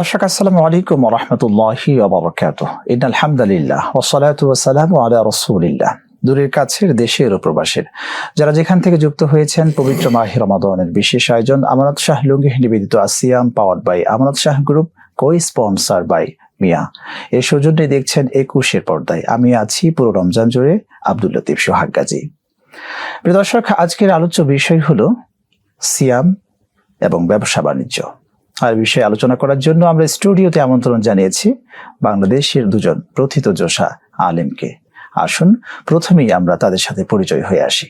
দর্শক, আসসালামু আলাইকুম রহমতুল্লাহি ওবরাকাত ইন আলহামদুলিল্লাহ ওসলাত ওয়াসালাম আলা রসুলিল্লাহ, দূরের কাছের দেশের ও যারা যেখান থেকে যুক্ত হয়েছেন, পবিত্র মাহির রমাদনের বিশেষ আয়োজন, আমানত শাহ লুঙ্গি নিবেদিত আসিয়াম power by Amanat Shah group co sponsor by Miah. এই সৌজন্যে দেখছেন একুশের পর্দায়। আমি আছি পুরো রমজান জুড়ে আব্দুল লতিফ সোহাগ গাজী। প্রিয় দর্শক, আজকের আলোচ্য বিষয় হলো সিয়াম এবং ব্যবসা বাণিজ্য। আর বিষয়ে আলোচনা করার জন্য আমরা স্টুডিওতে আমন্ত্রণ জানিয়েছি বাংলাদেশের দুজন প্রথিতযশা আলেমকে। আসুন প্রথমেই আমরা তাদের সাথে পরিচয় হয়ে আসি।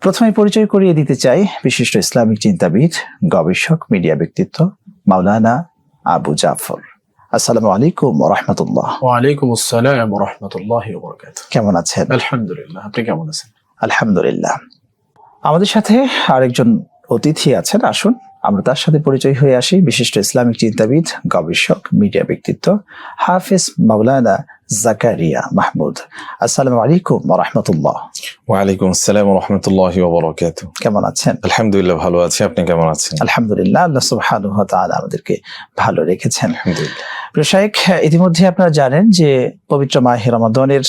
প্রথমে পরিচয় করিয়ে দিতে চাই বিশিষ্ট ইসলামিক চিন্তাবিদ গবেষক মিডিয়া ব্যক্তিত্ব মাওলানা আবু জাফর। আসসালামু আলাইকুম রহমতুল্লাহ। ওয়ালাইকুম আসসালাম রহমতুল্লাহ কেমন আছেন? আলহামদুলিল্লাহ আপনি কেমন আছেন? আলহামদুলিল্লাহ। আমাদের সাথে আরেকজন অতিথি আছেন আসুন। আমরা তার সাথে পরিচয় হয়ে আসি। বিশিষ্ট ইসলামিক চিন্তাবিদ গবেষক মিডিয়া ব্যক্তিত্ব হাফিজ মাওলানা জাকারিয়া মাহমুদ। আসসালামু আলাইকুম রহমতুল্লাহ ওয়ালাইকুম আসসালাম রহমতুল্লাহ ওবরাকাত কেমন আছেন? আলহামদুলিল্লাহ ভালো আছি। আপনি কেমন আছেন? আলহামদুলিল্লাহ আল্লাহ সুবহানাহু ওয়া তাআলা আমাদেরকে ভালো রেখেছেন। আলহামদুলিল্লাহ। প্রিয় শাইখ ইতিমধ্যে আপনারা জানেন যে পবিত্র মাহে রমাদনের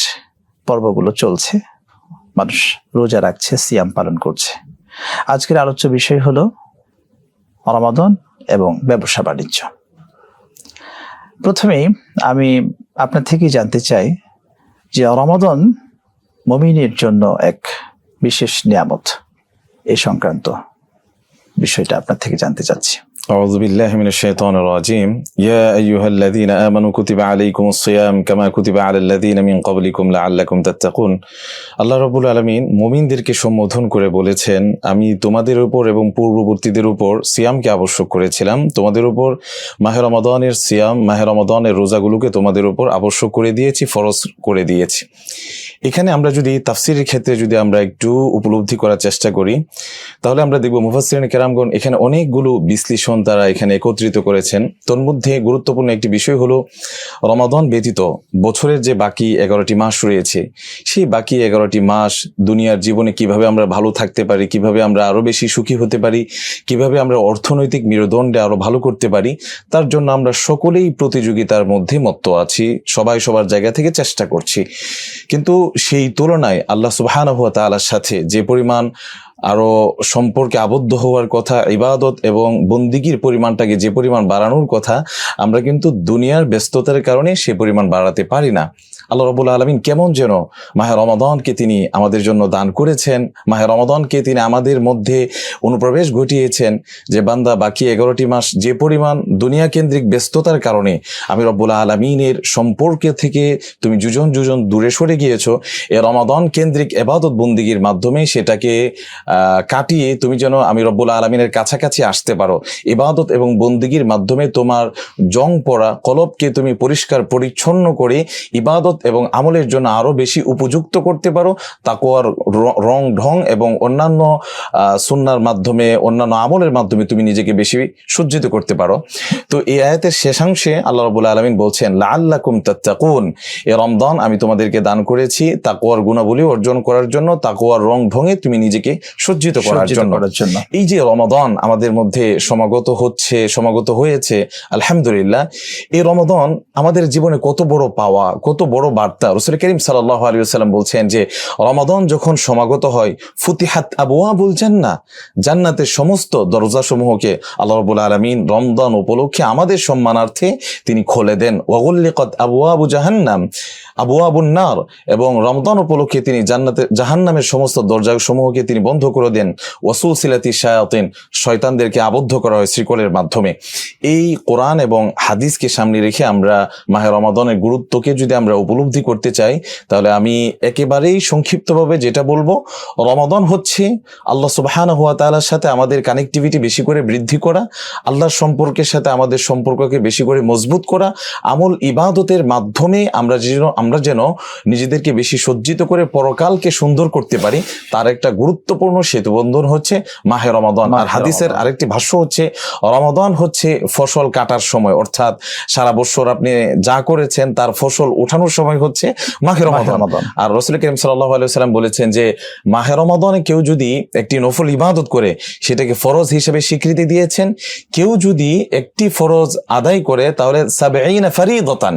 পর্বগুলো চলছে। মানুষ রোজা রাখছে সিয়াম পালন করছে। আজকের আলোচ্য বিষয় হলো রমাদন এবং ব্যবসা বাণিজ্য। প্রথমেই আমি আপনার থেকে জানতে চাই যে রমাদন মমিনের জন্য এক বিশেষ নিয়ামত এ সংক্রান্ত বিষয়টা আপনার থেকে জানতে চাচ্ছি। أعوذ بالله من الشيطان الرجيم يا أيها الذين آمنوا كتب عليكم الصيام كما كتب على الذين من قبلكم لعلكم تتقون আল্লাহ রবুল আলমিন মুমিনদেরকে সম্বোধন করে বলেছেন আমি তোমাদের উপর এবং পূর্ববর্তীদের উপর সিয়ামকে আবশ্যক করেছিলাম তোমাদের উপর মাহের রমাদানের সিয়াম মাহের রমাদানের রোজাগুলোকে তোমাদের উপর আবশ্যক করে দিয়েছি ফরজ করে দিয়েছি এখানে আমরা যদি তাফসিরের ক্ষেত্রে যদি আমরা একটু উপলব্ধি করার চেষ্টা করি, তাহলে আমরা দেখব মুফাসসিরিন কেরামগণ এখানে অনেকগুলো বিশ্লেষণ তারা এখানে একত্রিত করেছেন। তোর মধ্যে গুরুত্বপূর্ণ একটি বিষয় হলো, রমাদন ব্যতীত বছরের যে বাকি এগারোটি মাস রয়েছে, সেই বাকি এগারোটি মাস দুনিয়ার জীবনে কীভাবে আমরা ভালো থাকতে পারি, কীভাবে আমরা আরও বেশি সুখী হতে পারি, কীভাবে আমরা অর্থনৈতিক মেরুদণ্ডে আরও ভালো করতে পারি, তার জন্য আমরা সকলেই প্রতিযোগিতার মধ্যে মত্ত আছি, সবাই সবার জায়গা থেকে চেষ্টা করছি। কিন্তু সেই তুলনায় আল্লাহ সুবহানাহু হুয়া তালার সাথে যে পরিমাণ আরও সম্পর্কে আবদ্ধ হওয়ার কথা, ইবাদত এবং বন্দিগির পরিমাণটাকে যে পরিমাণ বাড়ানোর কথা, আমরা কিন্তু দুনিয়ার ব্যস্ততার কারণে সে পরিমাণ বাড়াতে পারি না। আল্লাহ রবুল আলমিন কেমন যেন মাহে রমাদনকে তিনি আমাদের জন্য দান করেছেন, মাহে রমাদনকে তিনি আমাদের মধ্যে অনুপ্রবেশ ঘটিয়েছেন, যে বান্দা বাকি এগারোটি মাস যে পরিমাণ দুনিয়া কেন্দ্রিক ব্যস্ততার কারণে আমি রব্বুল আলমিনের সম্পর্কে থেকে তুমি যুজন যুজন দূরে সরে গিয়েছো, এ রমাদন কেন্দ্রিক এবাদত বন্দিগির মাধ্যমে সেটাকে কাটিয়ে তুমি যেন আমি রব্বুল আলমিনের কাছাকাছি আসতে পারো। ইবাদত এবং বন্দিগির মাধ্যমে তোমার জং পড়া, কলবকে তুমি পরিষ্কার, পরিচ্ছন্ন করে ইবাদত এবং আমলের জন্য আরও বেশি উপযুক্ত করতে পারো। তাকোয়ার র- ঢং এবং অন্যান্য সুন্নার মাধ্যমে অন্যান্য আমলের মাধ্যমে তুমি নিজেকে বেশি সজ্জিত করতে পারো। তো এই আয়াতের শেষাংশে আল্লাহ রবুল্লা আলমিন বলছেন লাল্লাকুম তাত্তাকুন। এ রমদান আমি তোমাদেরকে দান করেছি তাকোয়ার গুণাবলী অর্জন করার জন্য তাকোয়ার রং ঢঙে তুমি নিজেকে সজ্জিত করার জন্য। করার জন্য। এই যে রমাদান আমাদের মধ্যে সমাগত হচ্ছে সমাগত হয়েছে আলহামদুলিল্লাহ। এই রমাদান আমাদের জীবনে কত বড় পাওয়া কত বড় বার্তা। রসুল করিম সাল্লাহ আলী সাল্লাম বলছেন যে, রমাদন যখন সমাগত হয়, ফুতিহাত আবুয়া বলছেন না জান্নাতের সমস্ত দরজা সমূহকে আল্লাহ রবুল আলমিন রমদান উপলক্ষে আমাদের সম্মানার্থে তিনি খোলে দেন। ওয়াগুল্লিকত আবু আবু জাহান্নাম। আবু নার এবং রমদান উপলক্ষে তিনি জান্নাতের জাহান্নামের সমস্ত দরজা সমূহকে তিনি বন্ধ করে দেন। ওয়াসুল সিলাতি শায়াতিন, শয়তানদেরকে আবদ্ধ করা হয় শ্রীকলের মাধ্যমে। এই কোরআন এবং হাদিসকে সামনে রেখে আমরা মাহে রমাদনের গুরুত্বকে যদি আমরা উপলব্ধি করতে চাই, তাহলে আমি একেবারেই সংক্ষিপ্তভাবে যেটা বলব, রমাদন হচ্ছে আল্লাহ সুবহানাহু ওয়া তাআলার সাথে আমাদের কানেক্টিভিটি বেশি করে বৃদ্ধি করা, আল্লাহর সম্পর্কের সাথে আমাদের সম্পর্ককে বেশি করে মজবুত করা, আমল ইবাদতের মাধ্যমে আমরা যেন আমরা যেন নিজেদেরকে বেশি সজ্জিত করে পরকালকে সুন্দর করতে পারি তার একটা গুরুত্বপূর্ণ সেতুবন্ধন হচ্ছে মাহে রমাদান। আর হাদিসের আরেকটি ভাষ্য হচ্ছে রমাদান হচ্ছে ফসল কাটার সময়। অর্থাৎ সারা বছর আপনি যা করেছেন তার ফসল ওঠানোর সময় হচ্ছে মাহে রমাদান। আর রসুল করিম আলাইসাল্লাম বলেছেন যে মাহে রমাদানে কেউ যদি একটি নফল ইবাদত করে সেটাকে ফরজ হিসেবে স্বীকৃতি দিয়েছেন কেউ যদি একটি ফরজ আদায় করে তাহলে সাবেইনা ফারিদতান।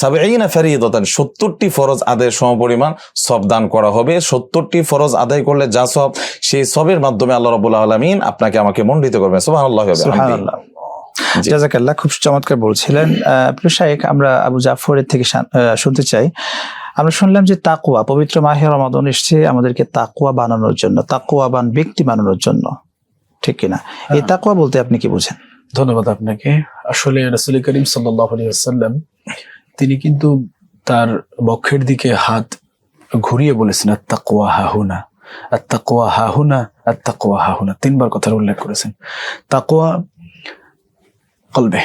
সাবেইনা ফারিদতান সত্তরটি ফরজ আদায়ের সমপরিমাণ সব দান করা হবে। সত্তরটি ফরজ আদায় করলে যা সব সেই সবের মাধ্যমে আল্লাহ রবুল্লাহ আলমিন আপনাকে আমাকে মণ্ডিত করবেন। সুবহানাল্লাহ জি। জাজাকাল্লাহ খুব চমৎকার বলছিলেন। প্রিয় শায়েখ আমরা আবু জাফরের থেকে শুনতে চাই। আমরা শুনলাম যে তাকুয়া পবিত্র মাহে রমাদন এসছে আমাদেরকে তাকুয়া বানানোর জন্য তাকুয়াবান ব্যক্তি বানানোর জন্য। ঠিক কিনা? এই তাকুয়া বলতে আপনি কি বুঝেন? ধন্যবাদ আপনাকে। আসলে রসুল করিম সাল্লাম তিনি কিন্তু তার বক্ষের দিকে হাত ঘুরিয়ে বলেছেন আত্মাকুয়া হাহুনা। আত্মাকুয়া হাহুনা আত্মাকুয়া হাহুনা। তিনবার কথার উল্লেখ করেছেন। তাকুয়া কলবে।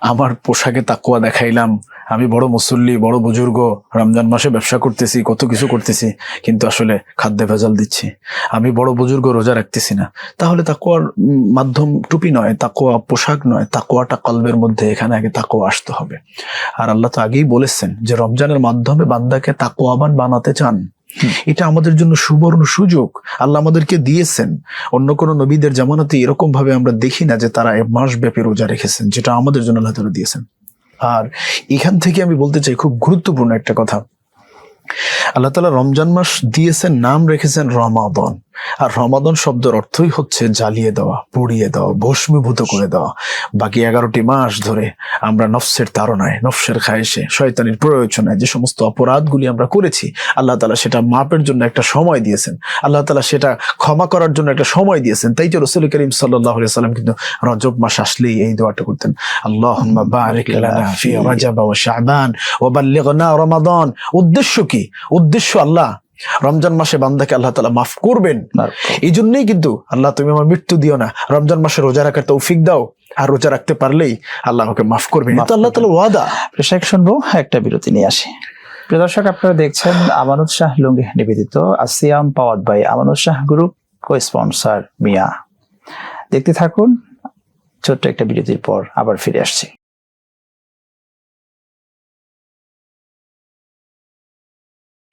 আমার পোশাকে তাকুয়া দেখাইলাম আমি বড় মুসল্লি, বড় বুজুর্গ, রমজান মাসে ব্যবসা করতেছি, কত কিছু করতেছি, কিন্তু আসলে খাদ্যে ভেজাল দিচ্ছি। আমি বড় বুজুর্গ, রোজা রাখতেছি না। তাহলে তাকুয়ার মাধ্যম টুপি নয় তাকুয়া পোশাক নয় তাকুয়াটা কলবের মধ্যে, এখানে আগে তাকুয়া আসতে হবে। আর আল্লাহ তো আগেই বলেছেন যে, রমজানের মাধ্যমে বান্দাকে তাকুয়াবান বানাতে চান। এটা আমাদের জন্য সুবর্ণ সুযোগ। আল্লাহ আমাদেরকে দিয়েছেন। অন্য কোনো নবীদের জামানাতে এরকম ভাবে আমরা দেখি না যে, তারা মাস ব্যাপী রোজা রেখেছেন, যেটা আমাদের জন্য আল্লাহ তাআলা দিয়েছেন। আর এখান থেকে আমি বলতে চাই খুব গুরুত্বপূর্ণ একটা কথা। আল্লাহ তালা রমজান মাস দিয়েছেন, নাম রেখেছেন রমাদন। আর রমাদন শব্দের অর্থই হচ্ছে জ্বালিয়ে দেওয়া, পুড়িয়ে দেওয়া, ভস্মীভূত করে দেওয়া। বাকি এগারোটি মাস ধরে আমরা নফসের তাড়নায়, নফসের খায়েশে, শয়তানির প্রয়োজনায় যে সমস্ত অপরাধগুলি আমরা করেছি, আল্লাহ তালা সেটা মাপের জন্য একটা সময় দিয়েছেন। আল্লাহ তালা সেটা ক্ষমা করার জন্য একটা সময় দিয়েছেন। তাই যে রসুল করিম সাল্লাহ সাল্লাম কিন্তু রজব মাস আসলেই এই দোয়াটা করতেন। আল্লাহ রমাদান। উদ্দেশ্য কি? উদ্দেশ্য আল্লাহ রমজান মাসে বান্দাকে আল্লাহ তালা মাফ করবেন। এই জন্যই কিন্তু আল্লাহ তুমি আমার মৃত্যু দিও না। রমজান মাসে রোজা রাখার তৌফিক দাও আর রোজা রাখতে পারলেই আল্লাহ আমাকে মাফ করবেন। আল্লাহ তালা ওয়াদা। শায়েখ শুনব একটা বিরতি নিয়ে আসি। প্রিয় দর্শক আপনারা দেখছেন আমানত শাহ লুঙ্গি নিবেদিত আসিয়াম power by Amanat Shah group co sponsor Miah. দেখতে থাকুন ছোট্ট একটা বিরতির পর আবার ফিরে আসছি।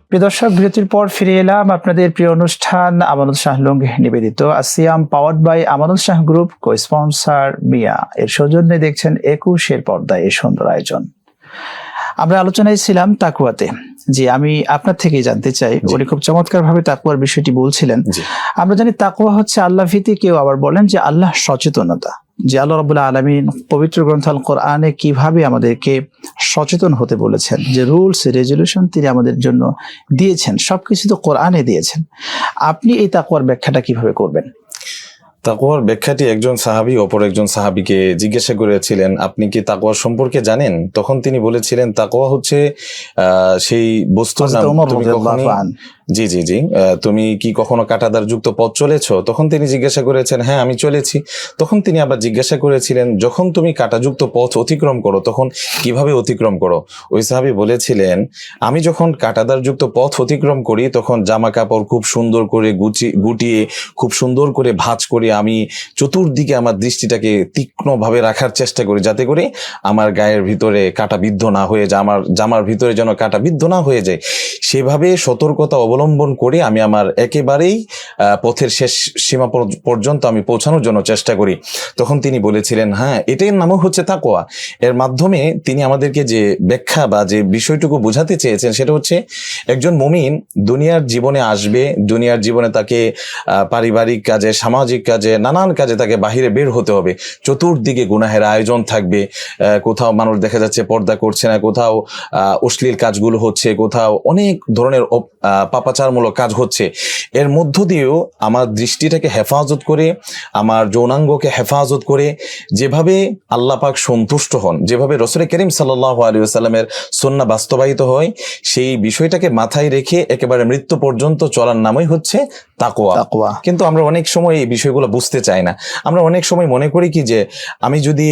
প্রিয় দর্শক বিরতির পর ফিরে এলাম আপনাদের প্রিয় অনুষ্ঠান আমানত শাহ লুঙ্গি নিবেদিত আসিয়াম powered by Amanat Shah group co sponsor Miah. এর সৌজন্যে দেখছেন একুশের পর্দায় এই সুন্দর আয়োজন। আমরা আলোচনায় ছিলাম তাকুয়াতে। জি আমি আপনার থেকেই জানতে চাই। উনি খুব চমৎকার ভাবে তাকুয়ার বিষয়টি বলছিলেন। আমরা জানি তাকুয়া হচ্ছে আল্লাহ ভীতি। কেউ আবার বলেন যে আল্লাহ সচেতনতা। যে আল্লাহ রবুল্লাহ আলমিন পবিত্র গ্রন্থ আল কোরআনে কীভাবে আমাদেরকে সচেতন হতে বলেছেন যে রুলস রেজলিউশন তিনি আমাদের জন্য দিয়েছেন সবকিছু তো কোরআনে দিয়েছেন। আপনি এই তাকুয়ার ব্যাখ্যাটা কীভাবে করবেন? তাকওয়ার ব্যাখ্যাটি একজন সাহাবী অপর একজন সাহাবীকে জিজ্ঞাসা করেছিলেন আপনি কি তাকওয়ার সম্পর্কে জানেন? তখন তিনি বলেছিলেন তাকুয়া হচ্ছে আহ, সেই বস্তুর নাম জি জি জি। তুমি কি কখনো কাটাদার যুক্ত পথ চলেছ? তখন তিনি জিজ্ঞাসা করেছেন হ্যাঁ আমি চলেছি। তখন তিনি আবার জিজ্ঞাসা করেছিলেন, যখন তুমি কাটাযুক্ত পথ অতিক্রম করো, তখন কীভাবে অতিক্রম করো? ওই সাহাবী বলেছিলেন, আমি যখন কাটাদার যুক্ত পথ অতিক্রম করি, তখন জামা কাপড় খুব সুন্দর করে গুচি, গুটিয়ে, খুব সুন্দর করে ভাঁজ করে আমি চতুর্দিকে আমার দৃষ্টিটাকে তীক্ষ্ণভাবে রাখার চেষ্টা করি, যাতে করে আমার গায়ের ভিতরে কাটা বিদ্ধ না হয়ে যায়, আমার জামার ভিতরে যেন কাটা বিদ্ধ না হয়ে যায়। সেভাবে সতর্কতা অবলম্বন করে আমি আমার একেবারেই পথের শেষ সীমা পর- পর্যন্ত আমি পৌঁছানোর জন্য চেষ্টা করি। তখন তিনি বলেছিলেন হ্যাঁ এটাই নামও হচ্ছে তাকোয়া এর মাধ্যমে তিনি আমাদেরকে যে ব্যাখ্যা বা যে বিষয়টুকু বোঝাতে চেয়েছেন সেটা হচ্ছে একজন মুমিন দুনিয়ার জীবনে আসবে দুনিয়ার জীবনে তাকে পারিবারিক কাজে সামাজিক কাজে নানান কাজে তাকে বাহিরে বের হতে হবে। চতুর্দিকে গুনাহের আয়োজন থাকবে কোথাও মানুষ দেখা যাচ্ছে পর্দা করছে না কোথাও অশ্লীল কাজগুলো হচ্ছে কোথাও অনেক ধরনের আহ, পাপাচারমূলক কাজ হচ্ছে। এর মধ্য দিয়ে হলেও আমার দৃষ্টিটাকে হেফাজত করে আমার যৌনাঙ্গকে হেফাজত করে যেভাবে আল্লাহ পাক সন্তুষ্ট হন যেভাবে রসুল করিম সাল্লাহ আলী সাল্লামের সন্না বাস্তবায়িত হয় সেই বিষয়টাকে মাথায় রেখে একেবারে মৃত্যু পর্যন্ত চলার নামই হচ্ছে তাকোয়া কিন্তু আমরা অনেক সময় এই বিষয়গুলো বুঝতে চাই না। আমরা অনেক সময় মনে করি কি যে আমি যদি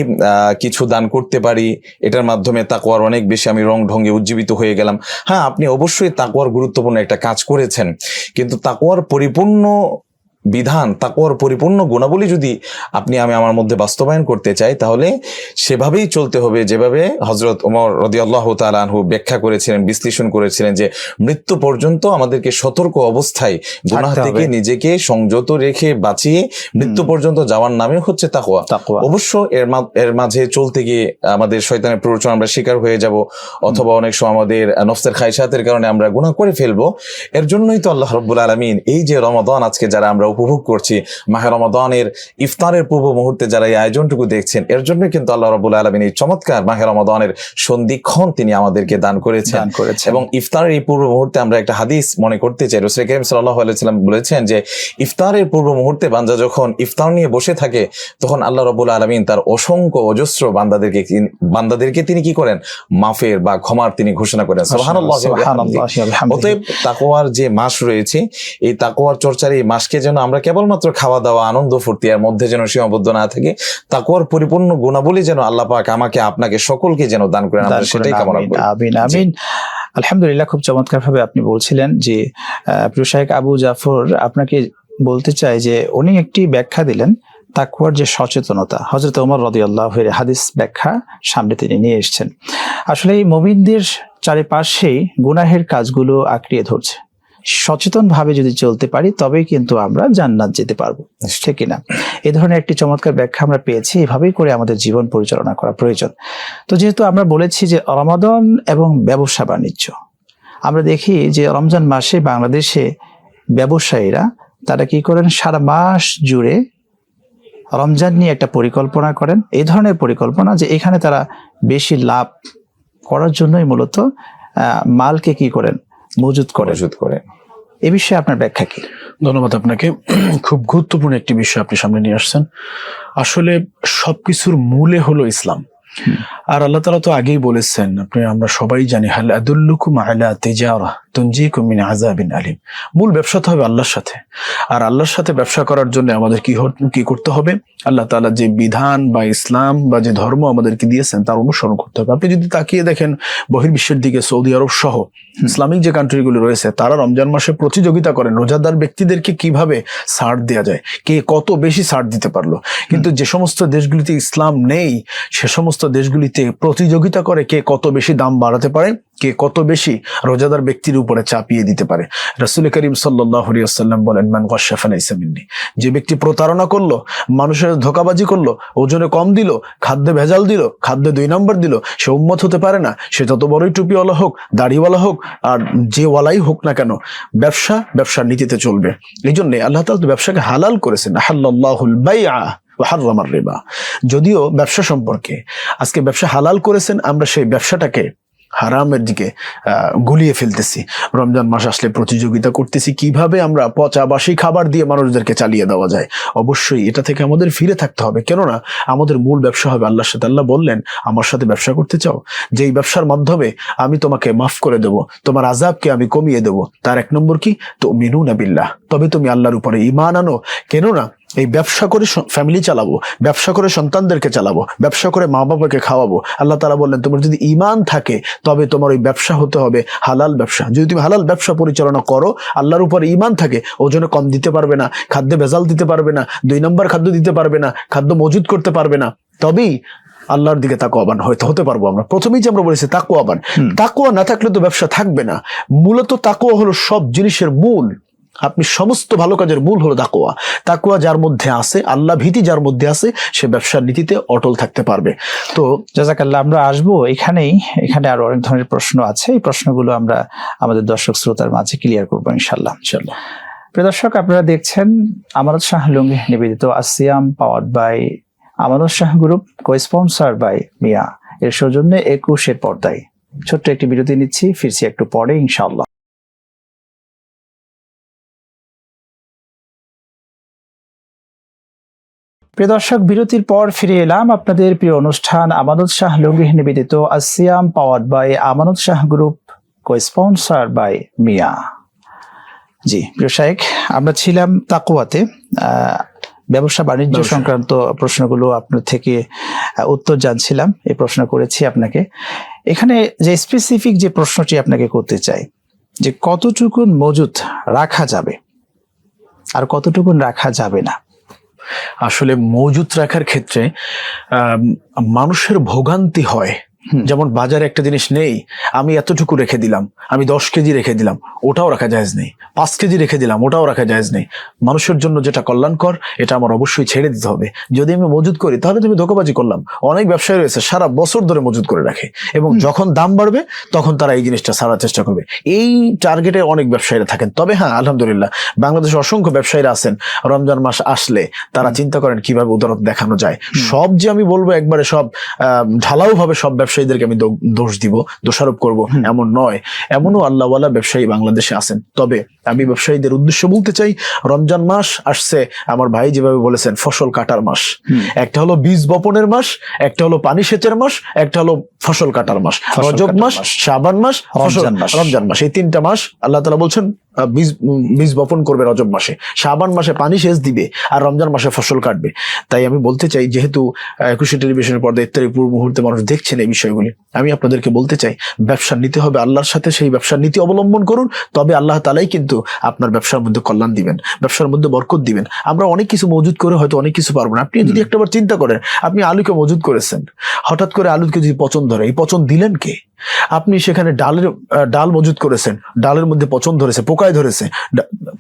কিছু দান করতে পারি এটার মাধ্যমে তাকোয়ার অনেক বেশি আমি রং ঢঙ্গে উজ্জীবিত হয়ে গেলাম। হ্যাঁ আপনি অবশ্যই তাকোয়ার গুরুত্বপূর্ণ একটা কাজ করেছেন। কিন্তু তাকওয়ার পরিপূর্ণ বিধান তাকওয়ার পরিপূর্ণ গুণাবলী যদি আপনি আমি আমার মধ্যে বাস্তবায়ন করতে চাই তাহলে সেভাবেই চলতে হবে। যেভাবে হজরত ওমর রদিয়াল্লাহ তালানহু ব্যাখ্যা করেছিলেন বিশ্লেষণ করেছিলেন যে মৃত্যু পর্যন্ত আমাদেরকে সতর্ক অবস্থায় গুনাহ থেকে নিজেকে সংযত রেখে বাঁচিয়ে মৃত্যু পর্যন্ত যাওয়ার নামে হচ্ছে তাকওয়া। অবশ্য এর মা- এর মাঝে চলতে গিয়ে আমাদের শয়তানের প্ররোচনা আমরা শিকার হয়ে যাব অথবা অনেক সময় আমাদের নফসের খাইসাতের কারণে আমরা গুনাহ করে ফেলব। এর জন্যই তো আল্লাহ রব্বুল আলমিন এই যে রমাদান আজকে যারা আমরা উপভোগ করছি। মাহে রমাদানের ইফতারের পূর্ব মুহূর্তে যারা এই আয়োজনটুকু দেখছেন এর জন্য কিন্তু আল্লাহ রব্বুল আলমিন এই চমৎকার মাহে রমাদানের সন্ধিক্ষণ তিনি আমাদেরকে দান করেছেন। এবং ইফতারের এই পূর্ব মুহূর্তে আমরা একটা হাদিস মনে করতে চাই। রসুল করিম সাল্লাহ আলাইসাল্লাম বলেছেন যে ইফতারের পূর্ব মুহূর্তে বান্দা যখন ইফতার নিয়ে বসে থাকে তখন আল্লাহ রবুল আলমিন তার অসংখ্য অজস্র বান্দাদেরকে বান্দাদেরকে তিনি কি করেন? মাফের বা ক্ষমার তিনি ঘোষণা করেন। অতএব তাকোয়ার যে মাস রয়েছে এই তাকোয়ার চর্চার এই মাসকে যেন আমরা কেবলমাত্র খাওয়া দাওয়া আনন্দ ফুর্তি এর মধ্যে যেন সীমাবদ্ধ না থাকে তাকোয়ার পরিপূর্ণ গুণাবলী যেন আল্লাহ পাক আমাকে আপনাকে সকলকে যেন দান করেন আমরা সেটাই কামনা করি। আমিন আমিন। আলহামদুলিল্লাহ খুব চমৎকার ভাবে আপনি বলছিলেন যে প্রিয় শাহেক আবু জাফর আপনাকে বলতে চাই যে উনি একটি ব্যাখ্যা দিলেন তাকুয়ার যে সচেতনতা। হজরত ওমর রদি আল্লাহের হাদিস ব্যাখ্যা সামনে তিনি নিয়ে এসেছেন। আসলে এই মোমিনদের চারিপাশেই গুনাহের কাজগুলো আঁকড়িয়ে ধরছে। সচেতন ভাবে যদি চলতে পারি তবেই কিন্তু আমরা জান্নাত যেতে পারব। ঠিক কিনা? এ ধরনের একটি চমৎকার ব্যাখ্যা আমরা পেয়েছি। এভাবেই করে আমাদের জীবন পরিচালনা করা প্রয়োজন। তো যেহেতু আমরা বলেছি যে রমাদন এবং ব্যবসা বাণিজ্য আমরা দেখি যে রমজান মাসে বাংলাদেশে ব্যবসায়ীরা তারা কি করেন? সারা মাস জুড়ে রমজান নিয়ে একটা পরিকল্পনা করেন। এই ধরনের পরিকল্পনা যে এখানে তারা বেশি লাভ করার জন্যই মূলত মালকে কি করেন? মজুত করে মজুদ করে এ বিষয়ে আপনার ব্যাখ্যা কি? ধন্যবাদ আপনাকে। খুব গুরুত্বপূর্ণ একটি বিষয় আপনি সামনে নিয়ে আসছেন। আসলে সবকিছুর মূলে হলো ইসলাম। আর আল্লাহ তালা তো আগেই বলেছেন, আপনি, আমরা সবাই জানি, হাল আদুল্লুকুম আলা তেজারা তুনজিকুম মিন আযাবিন আলিম। মূল ব্যবসা তো হবে আল্লাহর সাথে। আর আল্লাহর সাথে ব্যবসা করার জন্য আমাদের কি কি করতে হবে? আল্লাহ তাআলা যে বিধান বা ইসলাম বা যে ধর্ম আমাদেরকে দিয়েছেন, তার অনুসরণ করতে হবে। আপনি যদি তাকিয়ে দেখেন, বহির্বিশ্বের দিকে সৌদি আরব সহ ইসলামিক যে কান্ট্রিগুলো রয়েছে, তারা রমজান মাসে প্রতিযোগিতা করেন, রোজাদার ব্যক্তিদেরকে কীভাবে ছাড় দেওয়া যায়? কে কত বেশি ছাড় দিতে পারল? কিন্তু যে সমস্ত দেশগুলিতে ইসলাম নেই, সে সমস্ত দেশগুলিতে প্রতিযোগিতা করে কে কত বেশি দাম বাড়াতে পারে, কে কত বেশি রোজাদার ব্যক্তির উপরে চাপিয়ে দিতে পারে। রাসুল করিম সাল্লাম বলেন, মান গসাফানা ইসামিন্নি যে ব্যক্তি প্রতারণা করল, মানুষের ধোকাবাজি করল, ওজনে কম দিল, খাদ্যে ভেজাল দিল, খাদ্যে দুই নম্বর দিল, সে উম্মত হতে পারে না। সে যত বড়ই টুপিওয়ালা হোক, দাড়িওয়ালা হোক, আর যে ওয়ালাই হোক না কেন, ব্যবসা, ব্যবসার নীতিতে চলবে। এই জন্য আল্লাহ তালা তো ব্যবসাকে হালাল করেছেন। হাল্লাহুল বাইআ। ওয়া হাররামার রিবা যদিও ব্যবসা সম্পর্কে আজকে ব্যবসা হালাল করেছেন, আমরা সেই ব্যবসাটাকে হারামের দিকে গুলিয়ে ফেলতেছি। রমজান মাস আসলে প্রতিযোগিতা করতেছি, কীভাবে আমরা পচা বাসি খাবার দিয়ে মানুষদেরকে চালিয়ে দেওয়া যায়। অবশ্যই এটা থেকে আমাদের ফিরে থাকতে হবে। কেননা আমাদের মূল ব্যবসা হবে আল্লাহর সাথে আল্লাহ বললেন, আমার সাথে ব্যবসা করতে চাও? যেই ব্যবসার মাধ্যমে আমি তোমাকে মাফ করে দেব, তোমার আজাবকে আমি কমিয়ে দেব। তার এক নম্বর কি? তো মিনু বিল্লাহ। তবে তুমি আল্লাহর উপরে ইমান আনো। কেননা এই ব্যবসা করে ফ্যামিলি চালাবো ব্যবসা করে সন্তানদেরকে চালাবো ব্যবসা করে মা বাবাকে খাওয়াবো। আল্লাহ তালা বললেন তোমার যদি ইমান থাকে তবে তোমার ওই ব্যবসা হতে হবে হালাল ব্যবসা। যদি তুমি হালাল ব্যবসা পরিচালনা করো আল্লাহর উপর ইমান থাকে ওজনে কম দিতে পারবে না খাদ্যে ভেজাল দিতে পারবে না দুই নম্বর খাদ্য দিতে পারবে না খাদ্য মজুদ করতে পারবে না তবেই আল্লাহর দিকে তাকোয়াবান হয়তো হতে পারব আমরা। প্রথমেই যে আমরা বলেছি তাকোয়াবান হুম। তাকোয়া না থাকলে তো ব্যবসা থাকবে না। মূলত তাকোয়া হলো সব জিনিসের মূল। আপনি সমস্ত ভালো কাজের মূল হলো তাকোয়া তাকুয়া যার মধ্যে আছে আল্লাহ ভীতি যার মধ্যে আছে সে ব্যবসার নীতিতে অটল থাকতে পারবে। তো জাজাকাল্লাহ আমরা আসব এখানেই। এখানে আরও অনেক ধরনের প্রশ্ন আছে। এই প্রশ্নগুলো আমরা আমাদের দর্শক শ্রোতার মাঝে ক্লিয়ার করব ইনশাল্লাহ ইনশাল্লাহ প্রিয় দর্শক আপনারা দেখছেন আমানত শাহ লুঙ্গি নিবেদিত আসিয়াম powered by Amanat Shah group co sponsor by Miah. এর সৌজন্যে একুশের পর্দায় ছোট্ট একটি বিরতি নিচ্ছি। ফিরছি একটু পরে ইনশাআল্লাহ। প্রিয় দর্শক বিরতির পর ফিরে এলাম আপনাদের প্রিয় অনুষ্ঠান আমানত শাহ লুঙ্গি নিবেদিত আসিয়াম power by Amanat Shah group co sponsor by Miah. জি প্রিয় শাহেক আমরা ছিলাম তাকুয়াতে ব্যবসা বাণিজ্য সংক্রান্ত প্রশ্নগুলো আপনার থেকে উত্তর জানছিলাম। এই প্রশ্ন করেছি আপনাকে। এখানে যে স্পেসিফিক যে প্রশ্নটি আপনাকে করতে চাই যে কতটুকুন মজুত রাখা যাবে আর কতটুকুন রাখা যাবে না। আসলে মজুত রাখার ক্ষেত্রে মানুষের ভোগান্তি হয়। যেমন বাজারে একটা জিনিস নেই আমি এতটুকু রেখে দিলাম আমি দশ কেজি রেখে দিলাম ওটাও রাখা যায় নেই। পাঁচ কেজি রেখে দিলাম ওটাও রাখা যায় নেই। মানুষের জন্য যেটা কল্যাণকর এটা আমার অবশ্যই ছেড়ে দিতে হবে। যদি আমি মজুদ করি তাহলে তুমি ধোকাবাজি করলাম। অনেক ব্যবসায়ী রয়েছে সারা বছর ধরে মজুদ করে রাখে। এবং যখন দাম বাড়বে তখন তারা এই জিনিসটা সারার চেষ্টা করবে। এই টার্গেটে অনেক ব্যবসায়ীরা থাকেন। তবে হ্যাঁ আলহামদুলিল্লাহ বাংলাদেশে অসংখ্য ব্যবসায়ীরা আছেন। রমজান মাস আসলে তারা চিন্তা করেন কীভাবে উদারত দেখানো যায়। সব যে আমি বলব একবারে সব ঢালাও ভাবে সব ব্যবসায়ীদেরকে আমি দোষ দিব দোষারোপ করব এমন নয়। এমনও আল্লাহওয়ালা ব্যবসায়ী বাংলাদেশে আছেন। তবে আমি ব্যবসায়ীদের উদ্দেশ্য বলতে চাই রমজান মাস আসছে আমার ভাই যেভাবে বলেছেন ফসল কাটার মাস। একটা হলো বীজ বপনের মাস একটা হলো পানি সেচের মাস একটা হলো ফসল কাটার মাস রজব মাস। শাবান মাস রমজান মাস। রমজান মাস। এই তিনটা মাস আল্লাহ তালা বলছেন বীজ বীজ বপন করবে রজব মাসে। শাবান মাসে পানি সেচ দিবে আর রমজান মাসে ফসল কাটবে। তাই আমি বলতে চাই যেহেতু একুশে টেলিভিশনের পর্দা ইত্যাদি পূর্ব মুহূর্তে মানুষ দেখছেন এই বিষয়গুলি আমি আপনাদেরকে বলতে চাই ব্যবসার নীতি হবে আল্লাহর সাথে সেই ব্যবসার নীতি অবলম্বন করুন। তবে আল্লাহ তালাই কিন্তু আপনার ব্যবসার মধ্যে কল্যাণ দিবেন ব্যবসার মধ্যে বরকত দিবেন। আমরা অনেক কিছু মজুদ করে হয়তো অনেক কিছু পারব না। আপনি যদি একটাবার চিন্তা করেন আপনি আলুকে মজুদ করেছেন হঠাৎ করে আলুকে যদি পচন ধরে, এই পচন দিলেন কে? আপনি সেখানে ডালের ডাল মজুত করেছেন, ডালের মধ্যে পচন ধরেছে, পোকায় ধরেছে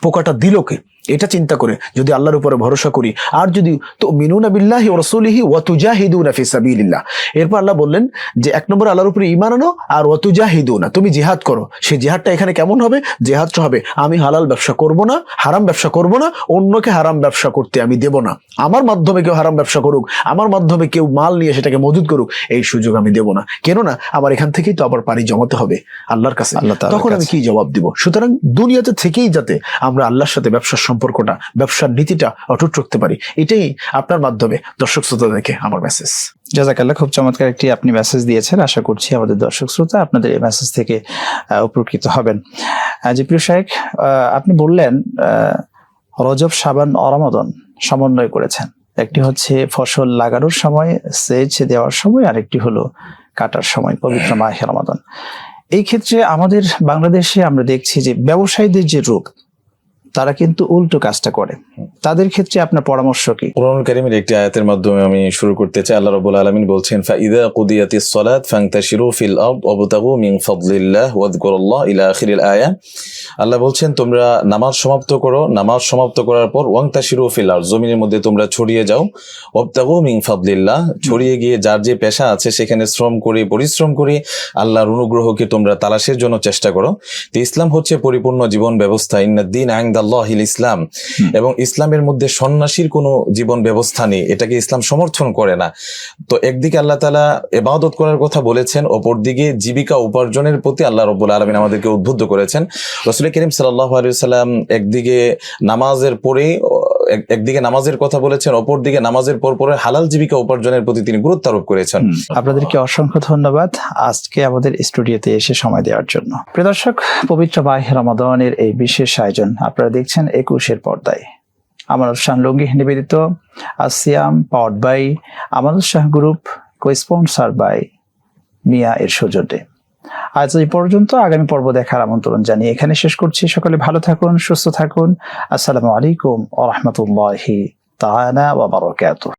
পোকাটা দিল কে? এটা চিন্তা করে যদি আল্লাহর উপরে ভরসা করি। আর যদি তো মিনুনা বিল্লাহি রাসূলিহি ওয়া তুজাহিদুনা ফি সাবিলিল্লাহ। এরপর আল্লাহ বললেন যে এক নম্বর আল্লাহর উপরে ঈমান আনো আর ওয়া তুজাহিদুনা। তুমি জিহাদ করো। সেই জিহাদটা এখানে কেমন হবে? জিহাদটা হবে আমি হালাল ব্যবসা করব না হারাম ব্যবসা করব না অন্যকে হারাম ব্যবসা করতে আমি দেব না। আমার মাধ্যমে কেউ হারাম ব্যবসা করুক আমার মাধ্যমে কেউ মাল নিয়ে সেটাকে মজুদ করুক এই সুযোগ আমি দেব না। কেননা আমার এখান থেকেই তো আবার পাড়ি জমাতে হবে আল্লাহর কাছে। আল্লাহ তখন আমি কি জবাব দিব? সুতরাং দুনিয়াতে থেকেই যাতে আমরা আল্লাহর সাথে ব্যবসার সম্পর্কটা, ব্যবসার নীতিটা অটুট রাখতে পারি। এটাই আপনার মাধ্যমে দর্শক শ্রোতাদেরকে আমার মেসেজ জাজাকাল্লাহ খুব চমৎকার একটি আপনি মেসেজ দিয়েছেন। আশা করছি আমাদের দর্শক শ্রোতা আপনাদের এই মেসেজ থেকে উপকৃত হবেন। যে প্রিয় শাহেক আপনি বললেন রজব, সাবান, অরমদন সমন্বয় করেছেন। একটি হচ্ছে ফসল লাগানোর সময়, সেচ দেওয়ার সময়, আরেকটি হলো কাটার সময়, পবিত্র মাহে রমাদন। এই ক্ষেত্রে আমাদের বাংলাদেশে আমরা দেখছি যে ব্যবসায়ীদের যে রূপ তারা কিন্তু উল্টো কাজটা করে। তাদের ক্ষেত্রে আপনার পরামর্শ কি? কোরআন কারিমের একটি আয়াতের মাধ্যমে আমি শুরু করতে চাই। আল্লাহ রাব্বুল আলামিন বলছেন, ফাইদা কুদিয়াতিস সালাত ফান্তাশিরু ফিল আরদ ওয়াবতাগু মিন ফাদলিল্লাহ ওয়াযকুরুল্লাহ ইলা আখিরিল আয়া। আল্লাহ বলছেন, তোমরা নামাজ সমাপ্ত করো। নামাজ সমাপ্ত করার পর ওয়ান্তাশিরু ফিল আরদ, জমিনের মধ্যে তোমরা ছড়িয়ে যাও। ওয়াবতাগু মিন ফাদলিল্লাহ, ছড়িয়ে গিয়ে যার যে পেশা আছে সেখানে শ্রম করে, পরিশ্রম করে আল্লাহর অনুগ্রহকে তোমরা তালাশের জন্য চেষ্টা করো। তো ইসলাম হচ্ছে পরিপূর্ণ জীবন ব্যবস্থা। ইন্নাদ্দিন আইন্দাল্লাহিল ইসলাম। এবং ইসলামের মধ্যে সন্ন্যাসীর কোনো জীবন ব্যবস্থা নেই এটাকে ইসলাম সমর্থন করে না। তো একদিকে আল্লাহ তালা এবাদত করার কথা বলেছেন অপরদিকে জীবিকা উপার্জনের প্রতি আল্লাহ রব্বুল আলমিন আমাদেরকে উদ্বুদ্ধ করেছেন। রসুল করিম সাল্লাহ সাল্লাম একদিকে নামাজের পরে একদিকে নামাজের কথা বলেছেন অপরদিকে নামাজের পর পরে হালাল জীবিকা উপার্জনের প্রতি তিনি গুরুত্ব আরোপ করেছেন আপনাদেরকে অসংখ্য ধন্যবাদ আজকে আমাদের স্টুডিওতে এসে সময় দেওয়ার জন্য। প্রিয় দর্শক পবিত্র মাহে রমাদানের এই বিশেষ আয়োজন আপনারা দেখছেন একুশের পর্দায়। আমানত শাহ লঙ্গি নিবেদিত আসিয়াম powered by Amanat Shah group co sponsor by Miah এর সৌজন্যে আজ এই পর্যন্ত আগামী পর্ব দেখার আমন্ত্রণ জানিয়ে এখানে শেষ করছি। সকলে ভালো থাকুন, সুস্থ থাকুন। আসসালামু আলাইকুম ওয়া রাহমাতুল্লাহি বাবার ওয়া